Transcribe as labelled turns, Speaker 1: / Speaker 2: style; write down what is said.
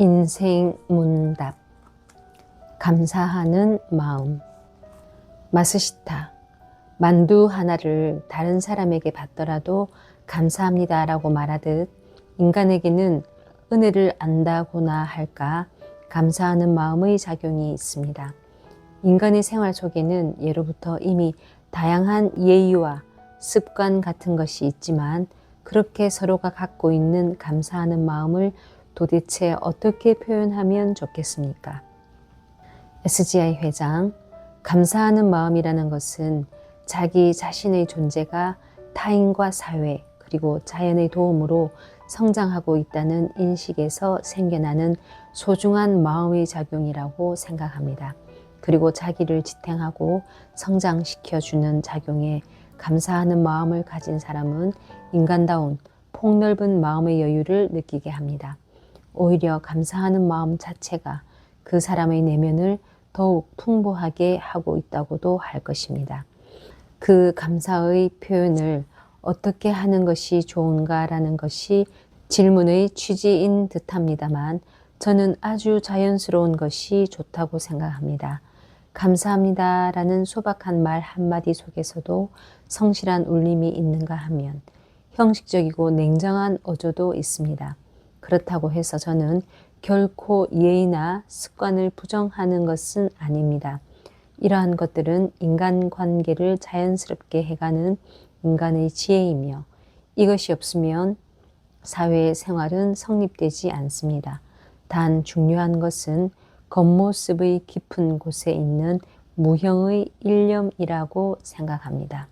Speaker 1: 인생 문답 감사하는 마음 마스시타 만두 하나를 다른 사람에게 받더라도 감사합니다 라고 말하듯 인간에게는 은혜를 안다고나 할까 감사하는 마음의 작용이 있습니다. 인간의 생활 속에는 예로부터 이미 다양한 예의와 습관 같은 것이 있지만 그렇게 서로가 갖고 있는 감사하는 마음을 도대체 어떻게 표현하면 좋겠습니까? SGI 회장, 감사하는 마음이라는 것은 자기 자신의 존재가 타인과 사회 그리고 자연의 도움으로 성장하고 있다는 인식에서 생겨나는 소중한 마음의 작용이라고 생각합니다. 그리고 자기를 지탱하고 성장시켜주는 작용에 감사하는 마음을 가진 사람은 인간다운 폭넓은 마음의 여유를 느끼게 합니다. 오히려 감사하는 마음 자체가 그 사람의 내면을 더욱 풍부하게 하고 있다고도 할 것입니다. 그 감사의 표현을 어떻게 하는 것이 좋은가라는 것이 질문의 취지인 듯 합니다만 저는 아주 자연스러운 것이 좋다고 생각합니다. 감사합니다 라는 소박한 말 한마디 속에서도 성실한 울림이 있는가 하면 형식적이고 냉정한 어조도 있습니다. 그렇다고 해서 저는 결코 예의나 습관을 부정하는 것은 아닙니다. 이러한 것들은 인간 관계를 자연스럽게 해가는 인간의 지혜이며 이것이 없으면 사회 생활은 성립되지 않습니다. 단 중요한 것은 겉모습의 깊은 곳에 있는 무형의 일념이라고 생각합니다.